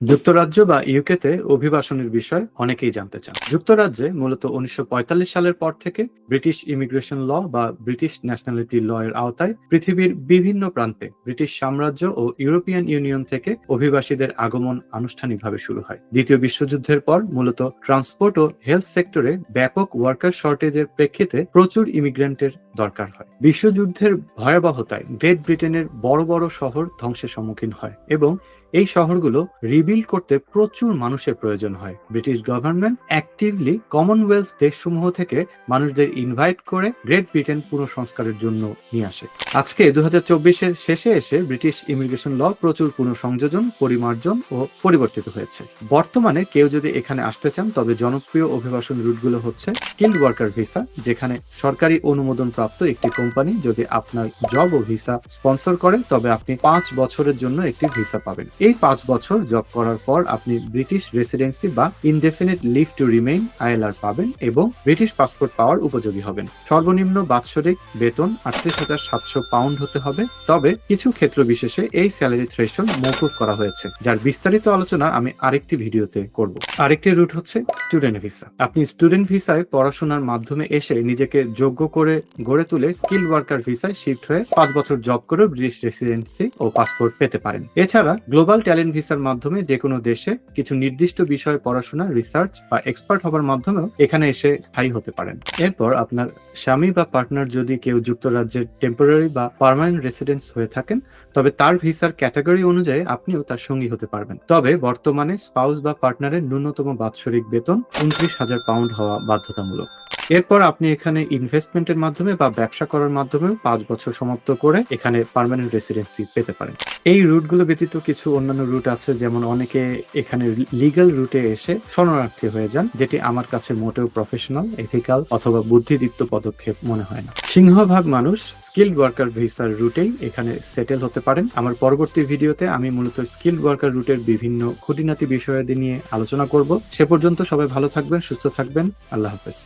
যুক্তরাজ্য বা ইউকেতে অভিবাসনের বিষয় অনেকেই জানতে চান। যুক্তরাজ্যে মূলত উনিশশো পঁয়তাল্লিশ সালের পর থেকে ব্রিটিশ ইমিগ্রেশন ল বা ব্রিটিশ ন্যাশনালিটি ল এর আওতায় পৃথিবীর বিভিন্ন প্রান্তে ব্রিটিশ সাম্রাজ্য ও ইউরোপিয়ান ইউনিয়ন থেকে অভিবাসীদের আগমন আনুষ্ঠানিকভাবে শুরু হয়। দ্বিতীয় বিশ্বযুদ্ধের পর মূলত ট্রান্সপোর্ট ও হেলথ সেক্টরে ব্যাপক ওয়ার্কার শর্টেজের প্রেক্ষিতে প্রচুর ইমিগ্রেন্টের দরকার হয়। বিশ্বযুদ্ধের ভয়াবহতায় গ্রেট ব্রিটেনের বড় বড় শহর ধ্বংসের সম্মুখীন হয় এবং এই শহরগুলো রিবিল্ড করতে প্রচুর মানুষের প্রয়োজন হয়। ব্রিটিশ গভর্নমেন্ট অ্যাক্টিভলি কমনওয়েলথ দেশসমূহ থেকে মানুষদের ইনভাইট করে গ্রেট ব্রিটেন পুনঃসংস্কারের জন্য নিয়ে আসে। আজকে দু চব্বিশের শেষে এসে ব্রিটিশ ইমিগ্রেশন ল প্রচুর পুনঃসংযোজন, পরিমার্জন ও পরিবর্তিত হয়েছে। বর্তমানে কেউ যদি এখানে আসতে চান, তবে জনপ্রিয় অভিবাসন রুটগুলো হচ্ছে স্কিল্ড ওয়ার্কার ভিসা যেখানে সরকারি অনুমোদন প্রাপ্ত একটি কোম্পানি যদি আপনার জব ও ভিসা স্পন্সর করে, তবে আপনি পাঁচ বছরের জন্য একটি ভিসা পাবেন। এই পাঁচ বছর জব করার পর আপনি ব্রিটিশ রেসিডেন্সি বা indefinite leave to remain ILR পাবেন এবং ব্রিটিশ পাসপোর্ট পাওয়ার উপযোগী হবেন। সর্বনিম্ন বাৎসরিক বেতন আটত্রিশ হাজার সাতশো পাউন্ড হতে হবে। তবে কিছু ক্ষেত্র বিশেষে এই স্যালারি থ্রেশন মৌকুফ করা হয়েছে, যার বিস্তারিত আলোচনা আমি আরেকটি ভিডিওতে করব। আরেকটি রুট হচ্ছে স্টুডেন্ট ভিসা আপনি স্টুডেন্ট ভিসায় পড়াশোনার মাধ্যমে এসে নিজেকে যোগ্য করে গড়ে তুলে স্কিল ওয়ার্কার ভিসায় শিফট হয়ে পাঁচ বছর জব করে ব্রিটিশ রেসিডেন্সি ও পাসপোর্ট পেতে পারেন। এছাড়া ট্যালেন্ট ভিসার মাধ্যমে যে কোনো দেশে কিছু নির্দিষ্ট বিষয়ে পড়াশোনা রিসার্চ বা এক্সপার্ট হবার মাধ্যমেও এখানে এসে স্থায়ী হতে পারেন। এরপর আপনার স্বামী বা পার্টনার যদি কেউ যুক্তরাজ্যের টেম্পোরারি বা পার্মানেন্ট রেসিডেন্স হয়ে থাকেন, তবে তার ভিসার ক্যাটাগরি অনুযায়ী আপনিও তার সঙ্গী হতে পারবেন। তবে বর্তমানে স্পাউস বা পার্টনারের ন্যূনতম বাৎসরিক বেতন উনত্রিশ হাজার পাউন্ড হওয়া বাধ্যতামূলক। এরপর আপনি এখানে ইনভেস্টমেন্টের মাধ্যমে বা ব্যবসা করার মাধ্যমে পাঁচ বছর সমাপ্ত করে এখানে পার্মানেন্ট রেসিডেন্সি পেতে পারেন। এই রুটগুলো ব্যতীত কিছু অন্যান্য রুট আছে, যেমন অনেকে এখানে লিগ্যাল রুটে এসে শরণার্থী হয়ে যান, যেটি আমার কাছে মোটেও প্রফেশনাল এথিক্যাল অথবা বুদ্ধিদীপ্ত পদক্ষেপ মনে হয় না। সিংহভাগ মানুষ স্কিল্ড ওয়ার্কার ভিসার রুটেই এখানে সেটেল হতে পারেন। আমার পরবর্তী ভিডিওতে আমি মূলত স্কিল্ড ওয়ার্কার রুটের বিভিন্ন খুঁটিনাটি বিষয়াদি নিয়ে আলোচনা করব। সে পর্যন্ত সবাই ভালো থাকবেন, সুস্থ থাকবেন। আল্লাহ হাফেজ।